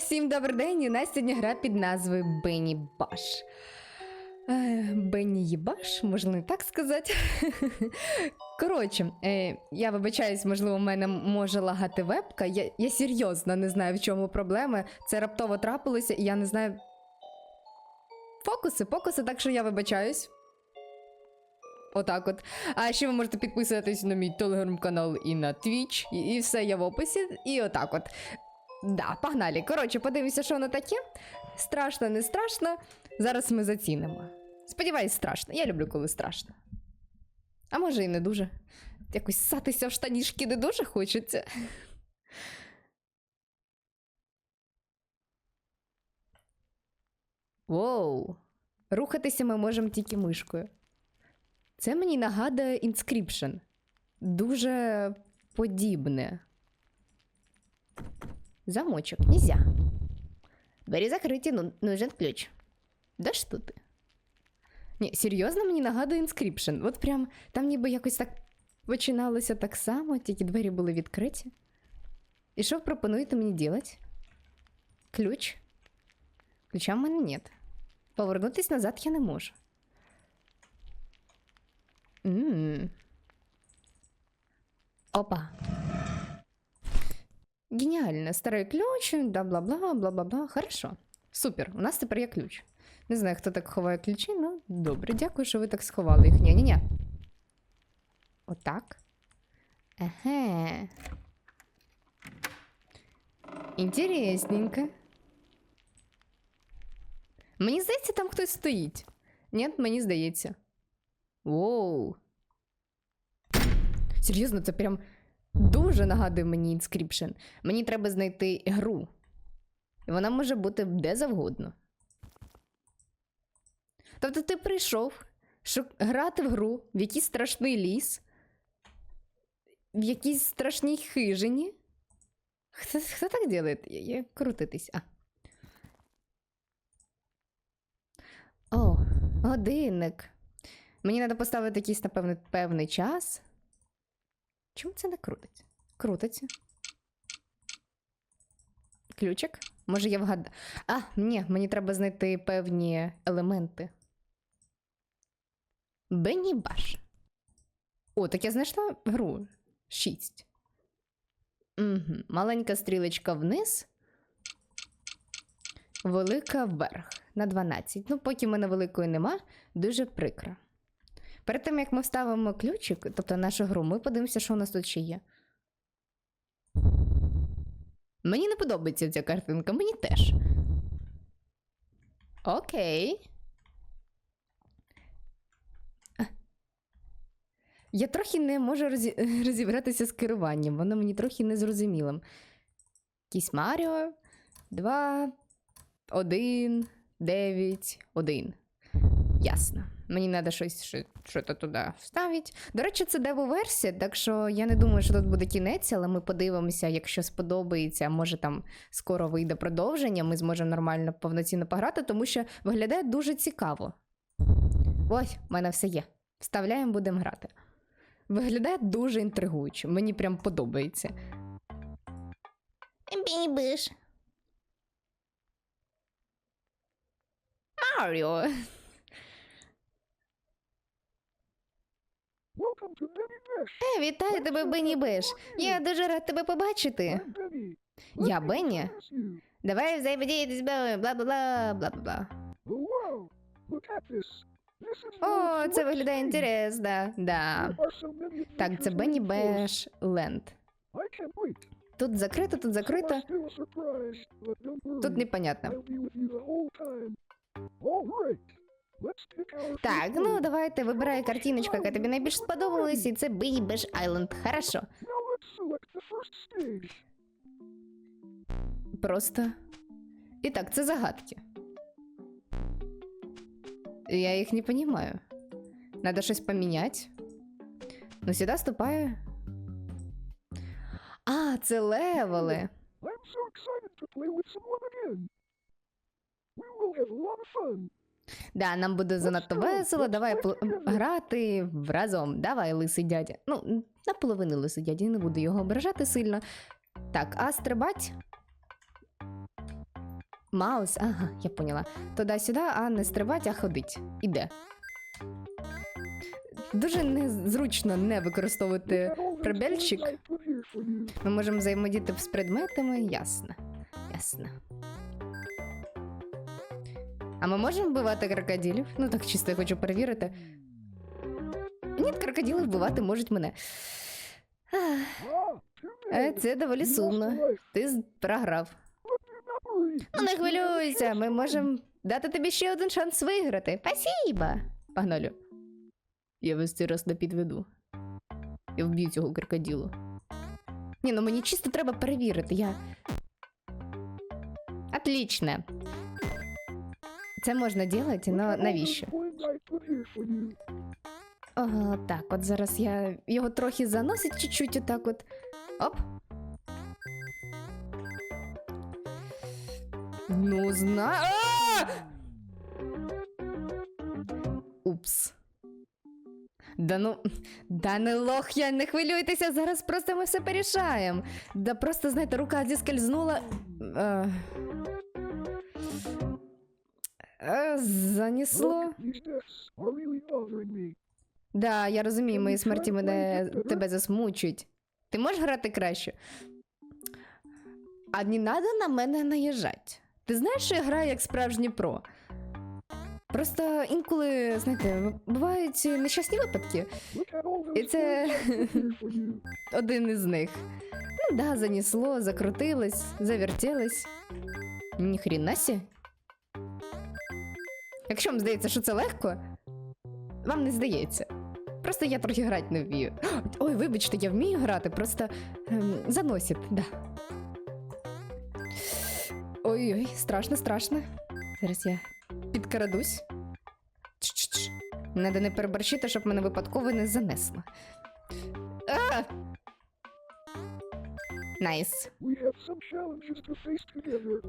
всім добрий день! У нас сьогодні гра під назвою Бенні Баш. Е, Бенні Єбаш, можна так сказати. Коротше, е, я вибачаюсь, можливо, в мене може лагати вебка. Я, я серйозно не знаю, в чому проблема. Це раптово трапилося, і я не знаю. Фокуси, фокуси, так що я вибачаюсь. Отак от. А ще ви можете підписуватись на мій телеграм-канал і на Twitch, і, і все є в описі. І отак от. Да, погнали. Коротше, подивимося, що воно таке. Страшно, не страшно. Зараз ми зацінимо. Сподіваюсь, страшно. Я люблю, коли страшно. А може і не дуже. Якось сатися в штанішки не дуже хочеться. Воу. Рухатися ми можемо тільки мишкою. Це мені нагадує Inscription. Дуже подібне. Замочок нельзя. Двері закриті, ну, нужен ключ. Да що ти? Ні, серйозно мені нагадує Inscription. От прям там ніби якось так починалося так само, тільки двері були відкриті. І що ви пропонуєте мені делать? Ключ? Ключа в мене нет. Повернутись назад я не можу. М. Опа. Геніально. Старий ключ, бла-бла-бла, бла-бла-бла. Хорошо. Супер. У нас тепер є ключ. Не знаю, хто так ховає ключі, ну добре, дякую, що ви так сховали їх. Ні-ні-ні. Отак. Еге. Інтересненько. Мені здається, там хтось стоїть. Ні, мені здається. Воу. Серйозно, це прям дуже нагадує мені Inscription. Мені треба знайти гру. І вона може бути де завгодно. Тобто ти прийшов щоб грати в гру в якийсь страшний ліс, в якійсь страшній хижині. Хто, хто так делает? Я, я крутитись. А. О, годинник. Мені треба поставити якийсь, напевно, певний час. Чому це не крутиться? Крутиться. Ключик? Може, я вгадаю. А, ні, мені треба знайти певні елементи. Бенні Баш. О, так я знайшла гру. Шість. Угу. Маленька стрілочка вниз. Велика вверх на 12. Ну, поки мене великої нема, дуже прикро. Перед тим, як ми вставимо ключик, тобто нашу гру, ми подивимося, що у нас тут ще є. Мені не подобається ця картинка, мені теж. Окей. Я трохи не можу розі- розібратися з керуванням, воно мені трохи незрозумілим. Якийсь Маріо. 2, 1, 9, 1. Ясно. Мені треба щось що, що то туди вставити. До речі, це дево-версія, так що я не думаю, що тут буде кінець, але ми подивимося, якщо сподобається, може там скоро вийде продовження, ми зможемо нормально повноцінно пограти, тому що виглядає дуже цікаво. Ось, в мене все є. Вставляємо, будемо грати. Виглядає дуже інтригуюче, мені прям подобається. Бібиш. Маріо. Е, вітаю тебе, Бенні Беш. Я дуже рад тебе побачити. Я Бенні. Давай взаємодіяти з look at this. This is О, це виглядає інтересно, да. Так, це Бенні. Беш Ленд. Тут закрито, тут закрито. Тут непонятно. I'll be with you the whole time. All right. Let's pick our Так, first ну move. давайте вибирай картиночку, яка тобі найбільш сподобалась, і це Бенні Беш Айленд. Хорошо. Now let's select the first stage. Просто. І так, це загадки. Я їх не понимаю. Надо щось поміняти. Ну, сюди ступаю. А, це левели. I'm so excited to play with someone again. We will have a lot of fun. Да, нам буде занадто весело, давай грати разом. Давай, лисий дядя. Ну, наполовину лисий дядя, не буду його ображати сильно. Так, а стрибать? Маус, ага, я поняла. Туди-сюди, а не стрибать, а ходить. Іде. Дуже незручно не використовувати here for you. Ми можемо взаємодіяти з предметами, ясно. Ясно. А ми можемо вбивати крокодилів? Ну так чисто я хочу перевірити. Ні, крокодили вбивати можуть мене. Ах, Ah, too е, bad. Це доволі You lost a сумно. life. Ти з- програв. But do not worry. Ну не You still have a хвилюйся, ми chance to можемо дати тобі ще один шанс виграти. Спасибо. Погнали. Я вас цей раз не підведу. Я вб'ю цього крокодилу. Ні, ну мені чисто треба перевірити. Я. Отлично. Це можна робити, але навіщо? Ага, так, от зараз я його трохи заносить чуть-чуть отак от. Оп. Ну, зна. Упс. Да ну, да не лох, я не хвилюйтеся, зараз просто ми все порішаємо. Да просто, знаєте, рука зіскользнула. Е, е, занесло. Да, я розумію, мої смерті мене тебе засмучують. Ти можеш грати краще? А не треба на мене наїжджати. Ти знаєш, що я граю як справжній про. Просто інколи, знаєте, бувають нещасні випадки. For you. Один із них. Ну да, занесло, закрутилось, завертілось. Ніхріна сі. Якщо вам здається, що це легко, вам не здається. Просто я трохи грати не вмію. Ой, вибачте, я вмію грати, просто ем, заносить, да. Ой-ой, страшно, страшно. Зараз я підкрадусь. Ч-ч-ч. Надо не переборщити, щоб мене випадково не занесло. А! Найс.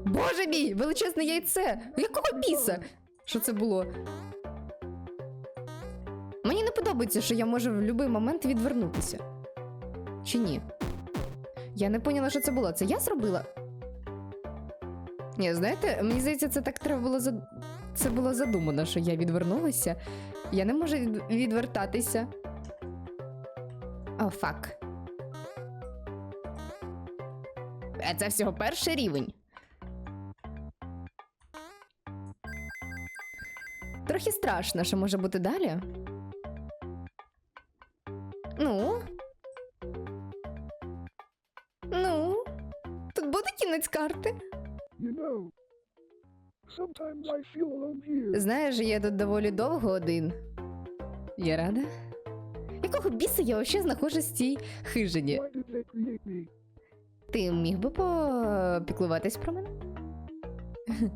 Боже мій, величезне яйце! Якого біса? Що це було? Мені не подобається, що я можу в будь-який момент відвернутися. Чи ні? Я не поняла, що це було. Це я зробила? Ні, знаєте, мені здається, це так треба було зад... Це було задумано, що я відвернулася. Я не можу від- відвертатися. О, фак. Е, Це всього перший рівень. Трохи страшно, що може бути далі. Ну. Ну. Тут буде кінець карти. You know, sometimes I feel alone here. Знаєш, я тут доволі довго один. Я рада. Якого біса я ще знаходжусь в цій хижині? Why did they create me? Ти міг би попіклуватись про мене?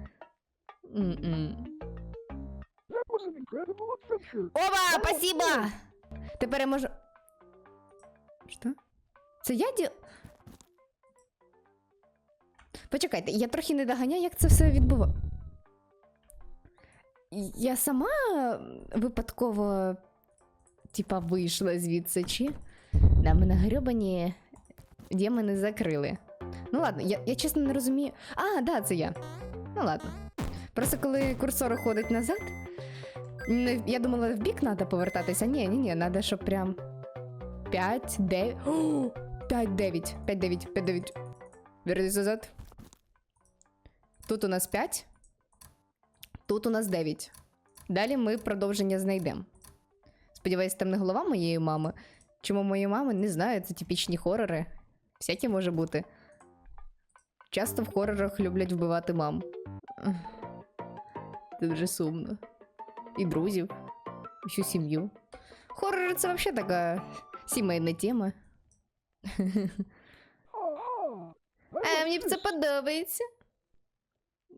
М-м. Оба, спасибо! Тепер я можу. Що? Це я ді... Почекайте, я трохи не доганяю, як це все відбува. Я сама випадково, типа, вийшла звідси, чи? Да, мене грьобані демони закрили. Ну ладно, я, я чесно не розумію. А, да, це я. Ну ладно. Просто коли курсор ходить назад, не, я думала, в бік треба повертатися. Ні, ні, ні, треба, щоб прям 5, 9. 5, 9, 5, 9, 5, 9. Вернись назад. Тут у нас 5. Тут у нас 9. Далі ми продовження знайдемо. Сподіваюсь, там не голова моєї мами. Чому моєї мами не знаю, це типічні хорори. Всякі може бути. Часто в хорорах люблять вбивати мам. Це дуже сумно і друзів, всю сім'ю. Хоррор це взагалі така сімейна тема. А мені це подобається.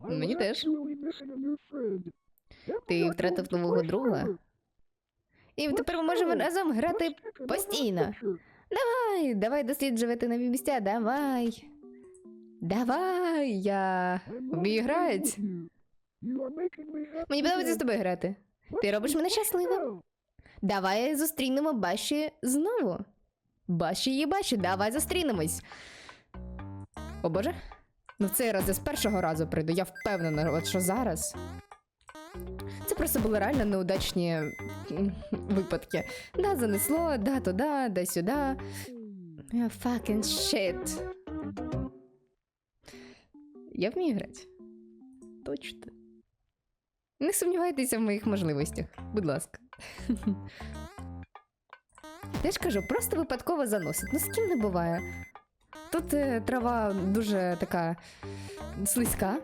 Мені теж. Ти втратив нового друга? І тепер ми можемо разом грати. Постійно. Давай, давай досліджувати нові місця, давай. Давай, я вмію грати. Мені подобається з тобою грати. Ти робиш мене щасливим. Давай зустрінемо Баші знову. Баші є Баші, давай зустрінемось. О боже. Ну, цей раз я з першого разу прийду. Я впевнена, що зараз. Це просто були реально неудачні випадки. Да, занесло, да, туди, да, сюди. Yeah, fucking shit. Я вмію грати. Точно. Не сумнівайтеся в моїх можливостях, будь ласка. Я ж кажу, просто випадково заносить. Ну з ким не буває. Тут е, трава дуже така слизька.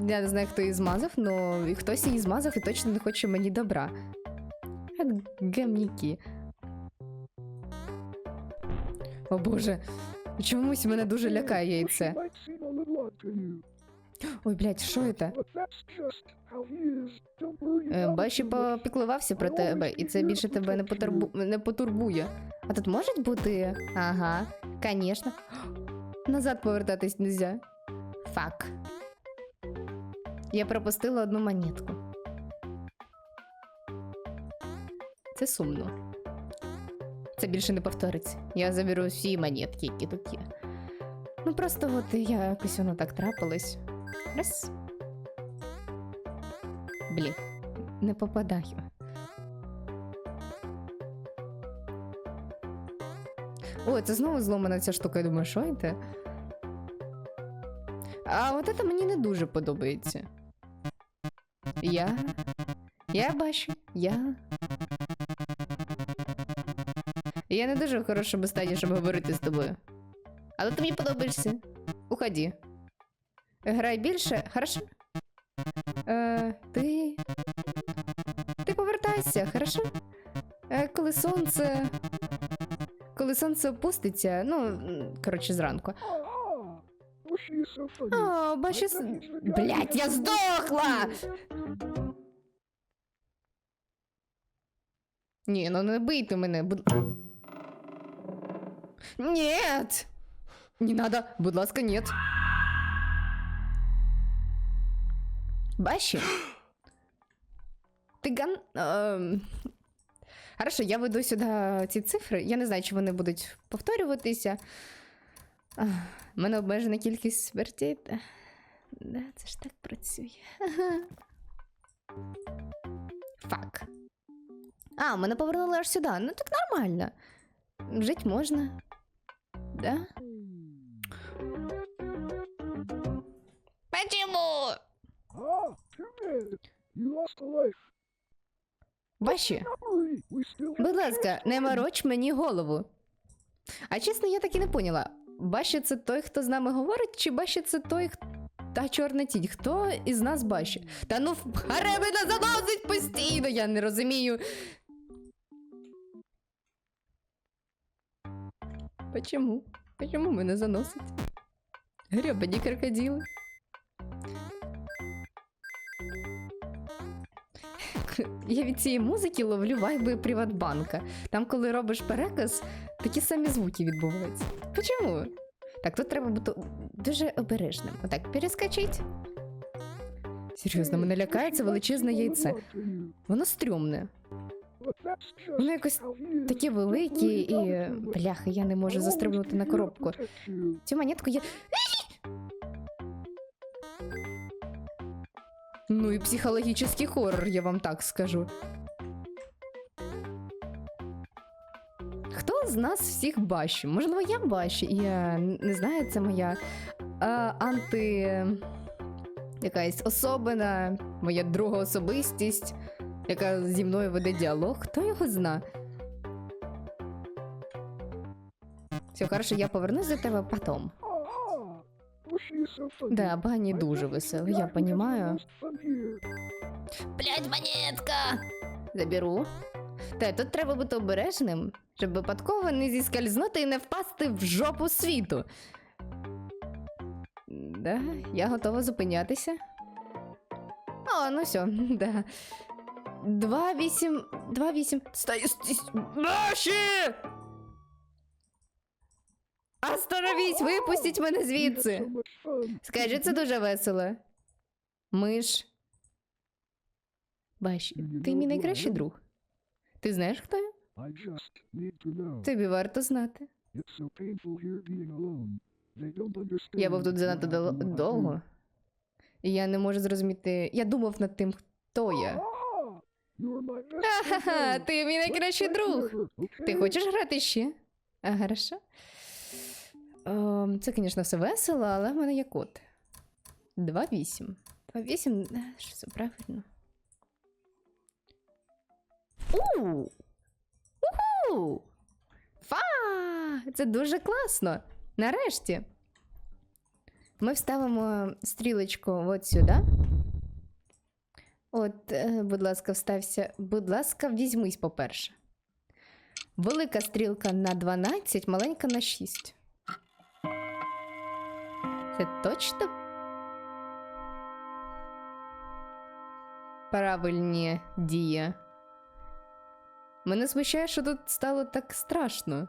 Я не знаю, хто її змазав, але хтось її змазав і точно не хоче мені добра. Гамніки. О боже, чомусь мене дуже лякає яйце. Ой, блядь, що це? Е, Бачу, попіклувався про тебе, і це більше тебе не, потурбу... не потурбує. А тут можуть бути. Ага, звісно. Назад повертатись нельзя. Фак. Я пропустила одну монетку. Це сумно. Це більше не повториться. Я заберу всі монетки, які тут є. Ну просто от я якось воно так трапилось. Раз. Блін, не попадаю. Ой, це знову зломана ця штука, я думаю, що це? А от це мені не дуже подобається. Я. Я бачу, я. Я не дуже в хорошому стані, щоб говорити з тобою. Але ти мені подобаєшся. Уходи. Грай більше, хорошо? Е, ти. Ти повертайся, хорошо? Е, коли сонце. Коли сонце опуститься, ну, коротше, зранку. О, бачу. Блять, я здохла! Ні, ну не бийте мене, будь. Нет! Не надо, будь ласка, нет. Баші? Ти ган. Ем... Хорошо, я веду сюди ці цифри. Я не знаю, чи вони будуть повторюватися. У мене обмежена кількість смертей. Да, це ж так працює. Фак. А, мене повернули аж сюди. Ну так нормально. Жить можна. Да? Почему? Ah, too bad. You lost a life. Баші, have будь ласка, не мороч мені голову. А чесно, я так і не поняла. Баші це той, хто з нами говорить, чи Баші це той, хто. Та чорна тінь, хто із нас бачить? Та ну харе мене заносить постійно, я не розумію. Почему? Почему мене заносить? Гребані крокодили. Я від цієї музики ловлю вайби Приватбанка. Там, коли робиш переказ, такі самі звуки відбуваються. Почому? Так, тут треба бути дуже обережним. Отак, перескочить. Серйозно, мене лякає це величезне яйце. Воно стрьомне. Воно якось таке велике і. Бляха, я не можу застрибнути на коробку. Цю монетку я. Ну і психологічний хоррор, я вам так скажу. Хто з нас всіх бачу? Можливо, я бачу. Я не знаю, це моя а, анти. якась особина, моя друга особистість, яка зі мною веде діалог. Хто його зна? Все, хорошо, я повернусь до тебе потом. Да, Бані дуже веселий, я понімаю. Блять, монетка! Заберу. Та тут треба бути обережним, щоб випадково не зіскальзнути і не впасти в жопу світу. Да, я готова зупинятися. О, ну все, да. Два вісім. Два вісім. Наші! Остановись, випустіть мене звідси. Скажи, це дуже весело. Миш. Бачиш, ти мій найкращий друг. Ти знаєш, хто я? Тобі варто знати. Я був тут занадто дол- довго. І я не можу зрозуміти. Я думав над тим, хто я. Ah, you're my best Ха-ха, ти мій найкращий друг. Ти хочеш грати ще? А, хорошо. Ем, це, звісно, все весело, але в мене є код. 2-8. 2-8, е, що це правильно. У! Уху! Фа! Це дуже класно. Нарешті. Ми вставимо стрілочку от сюди. От, е, будь ласка, встався. Будь ласка, візьмись, по-перше. Велика стрілка на 12, маленька на 6. Це точно правильні дії. Мене смущає, що тут стало так страшно.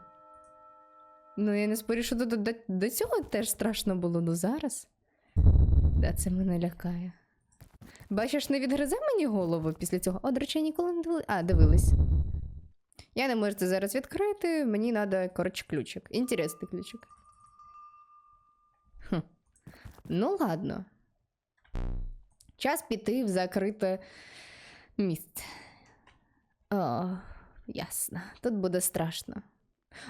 Ну, я не спорю, що тут до, до цього теж страшно було, ну зараз. Да, це мене лякає. Бачиш, не відгризе мені голову після цього. О, до речі, я ніколи не дивилась. А, дивилась. Я не можу це зараз відкрити, мені треба, коротше, ключик. Інтересний ключик. Ну, ладно. Час піти в закрите місце. О, ясно. Тут буде страшно.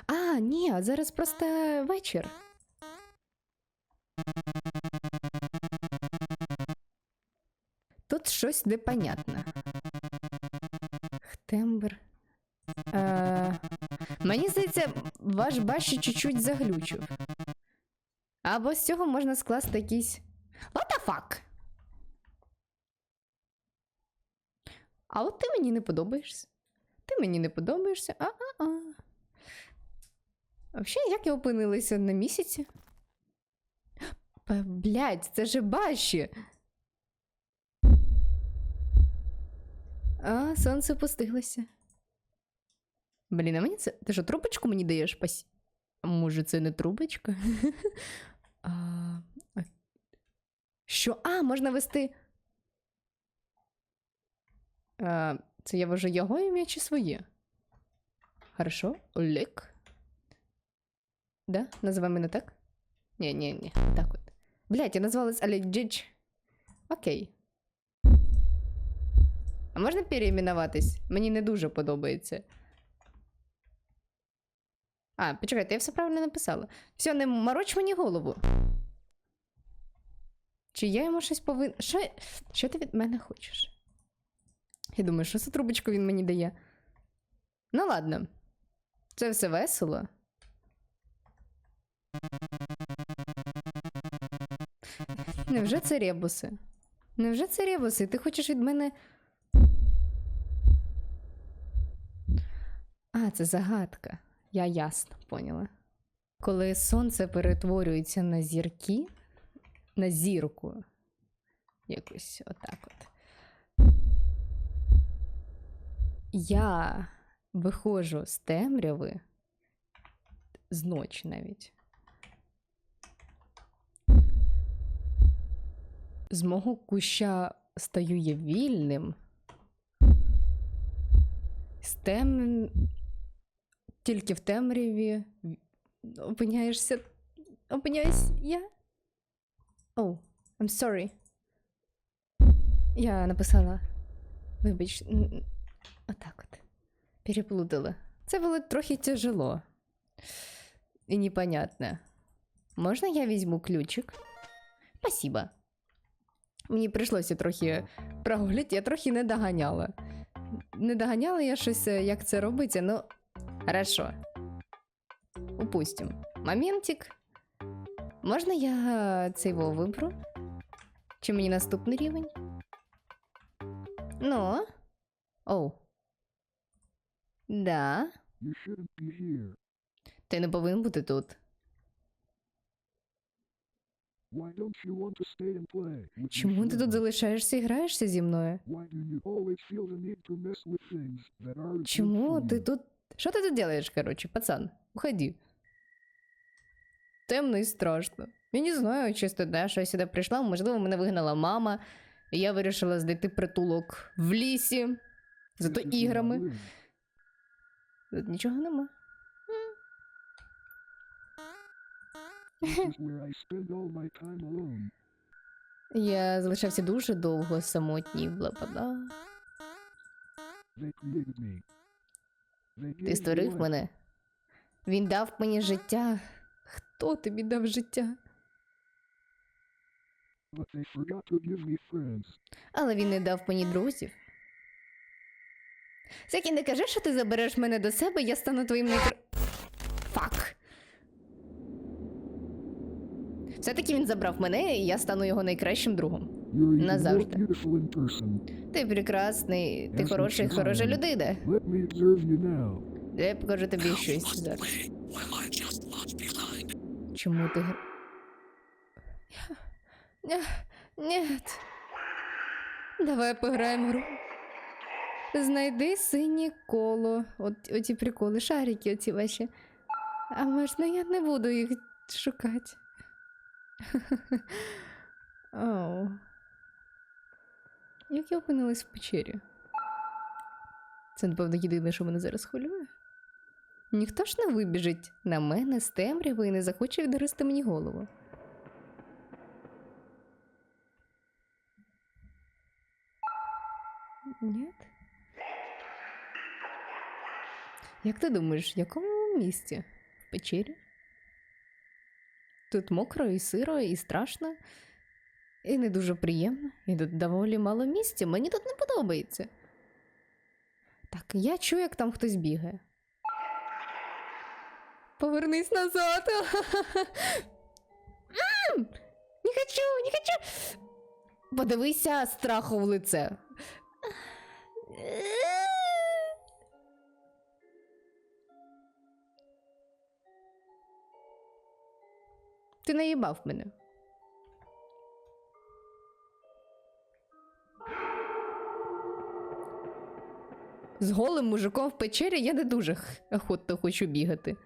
А, ні, зараз просто вечір. Тут щось непонятне. Хтембр. Е, мені здається, ваш баші чуть-чуть заглючив. Або з цього можна скласти якийсь. What the fuck? А от ти мені не подобаєшся. Ти мені не подобаєшся. А-а-а. Взагалі, як я опинилася на місяці? Блядь, це же баші. А, сонце пустилося. Блін, а мені це. Ти що, трубочку мені даєш? Пас... Може, це не трубочка? а. Що? А, можна вести. А, це я вважаю його ім'я чи своє? Хорошо, Олег. Да? Називай мене так? Ні, ні, ні. Так от. Блять, я назвалась Олег Джидж. Окей. А можна переіменуватись? Мені не дуже подобається. А, почекайте, я все правильно написала. Все, не мороч мені голову. Чи я йому щось повинна. Що... що ти від мене хочеш? Я думаю, що за трубочку він мені дає? Ну ладно. Це все весело. Невже це ребуси? Невже це ребуси? Ти хочеш від мене. А, це загадка. Я ясно поняла. Коли сонце перетворюється на зірки, на зірку. Якось отак от. Я виходжу з темряви з ночі навіть. З мого куща стаю я вільним. З тем... Тільки в темряві опиняєшся. Опиняюсь я. Оу, I'm sorry. Я написала. Вибач, отак от. Переплутала. Це було трохи тяжело. І непонятно. Можна я візьму ключик? Спасибо. Мені прийшлося трохи прогуляти, я трохи не доганяла. Не доганяла я щось, е, як це робиться, ну. Хорошо. Упустим. Моментик. Можна я цей во виберу? Чи мені наступний рівень? Ну. Оу. Да. Ти не повинен бути тут. Чому ти тут залишаєшся і граєшся зі мною? Чому ти тут. Що ти тут делаєш, коротше, пацан? Уходи. Темно і страшно. Я не знаю, чисто, да, що я сюди прийшла. Можливо, мене вигнала мама, і я вирішила знайти притулок в лісі. Зато іграми. Тут нічого нема. Я залишався дуже довго самотній, бла-бла-бла. They created me. They gave Ти створив мене. Він дав мені життя. Хто тобі дав життя? Але він не дав мені друзів. Всякі не кажи, що ти забереш мене до себе, я стану твоїм найкр... Фак. Все-таки він забрав мене, і я стану його найкращим другом. Назавжди. Ти прекрасний, ти хороший, хороша людина. Я покажу тобі щось зараз. Чому ти. Ні, ні. Давай пограємо в гру. Знайди синє коло. От оці приколи, шарики оці ваші. А можна я не буду їх шукати. Оу. Як я опинилась в печері? Це, напевно, єдине, що мене зараз хвилює. Ніхто ж не вибіжить на мене з темряви і не захоче відгризти мені голову. Ні? Як ти думаєш, в якому місці? В печері? Тут мокро і сиро, і страшно, і не дуже приємно, і тут доволі мало місця. Мені тут не подобається. Так, я чую, як там хтось бігає. Повернись назад. Не хочу, не хочу. Подивися страху в лице. Ти наїбав мене. З голим мужиком в печері я не дуже охотно хочу бігати.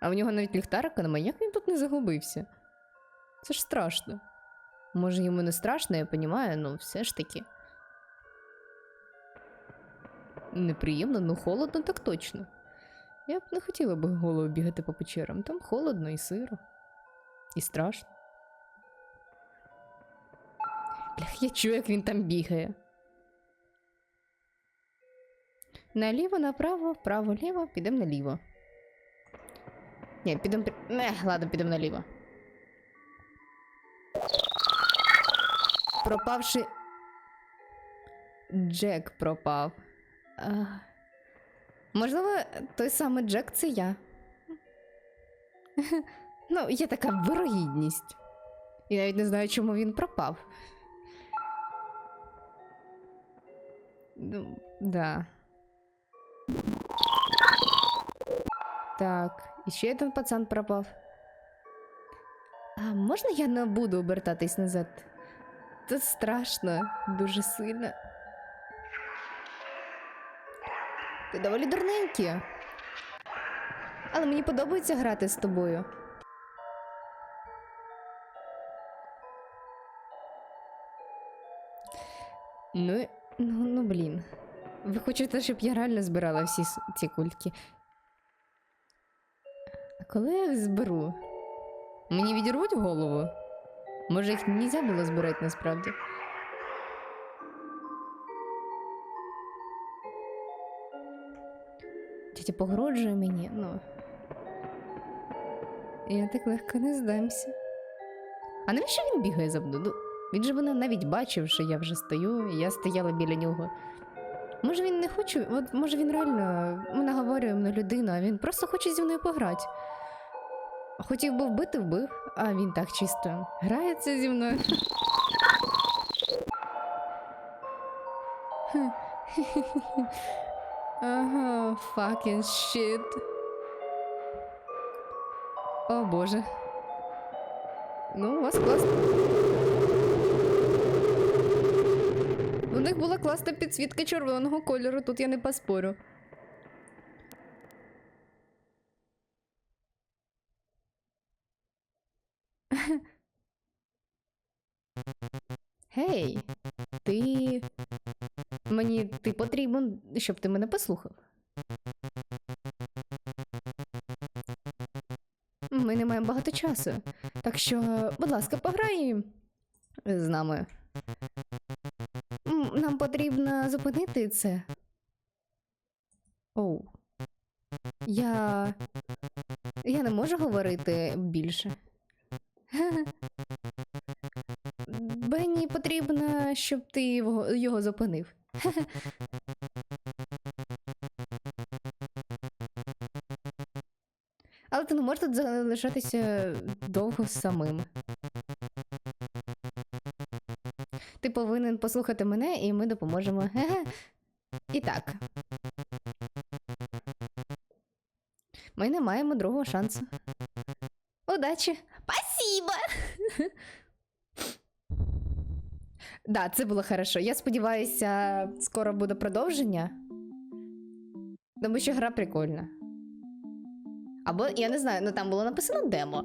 А в нього навіть ліхтарика немає. Як він тут не загубився? Це ж страшно. Може, йому не страшно, я розумію, але все ж таки. Неприємно, ну холодно, так точно. Я б не хотіла би голову бігати по печерам. Там холодно і сиро. І страшно. Блях, я чую, як він там бігає. Наліво, направо, право, ліво, підемо наліво. Ні, підемо. Не, ладно, підемо наліво. Пропавши. Джек пропав. А... Можливо, той самий Джек це я. Ну, є така вирогідність. І навіть не знаю, чому він пропав. Ну, да. Так, і ще один пацан пропав. А можна я не буду обертатись назад? Це страшно, дуже сильно. Доволі дурненький. Але мені подобається грати з тобою. Ну, ну, ну блін. Ви хочете, щоб я реально збирала всі ці кульки? А коли я їх зберу? Мені відірвуть голову? Може, їх нельзя було збирати насправді? Тетя погроджує мені, ну. Я так легко не здамся. А навіщо він бігає за мною? Ну, Він же мене навіть бачив, що я вже стою, і я стояла біля нього. Може, він не хоче, от може він реально наговорюємо на людину, а він просто хоче зі мною пограти. Хотів би вбити, вбив, а він так чисто грається зі мною. Ага, fucking shit. О боже. Ну, у вас класно. У них була класна підсвітка червоного кольору, тут я не поспорю. Ти потрібен, щоб ти мене послухав. Ми не маємо багато часу. Так що, будь ласка, пограй з нами. Нам потрібно зупинити це. Оу. Я. Я не можу говорити більше. Бенні потрібно, щоб ти його зупинив. Але ти не можеш тут залишатися довго самим. Ти повинен послухати мене, і ми допоможемо. І так. Ми не маємо другого шансу. Удачі! Спасибо! Да, це було хорошо. Я сподіваюся, скоро буде продовження. Тому що гра прикольна. Або я не знаю, ну там було написано демо.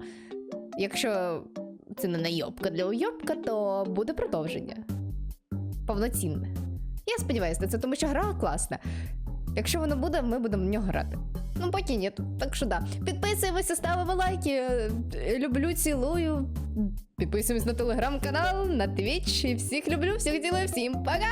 Якщо це не найобка для уйобка, то буде продовження. Повноцінне. Я сподіваюся це, тому що гра класна. Якщо воно буде, ми будемо в нього грати. Ну, поки ні. Так що да. Підписуємося, ставимо лайки. Люблю, цілую. Підписуємось на телеграм-канал, на твіч. І всіх люблю, всіх цілую, всім пока!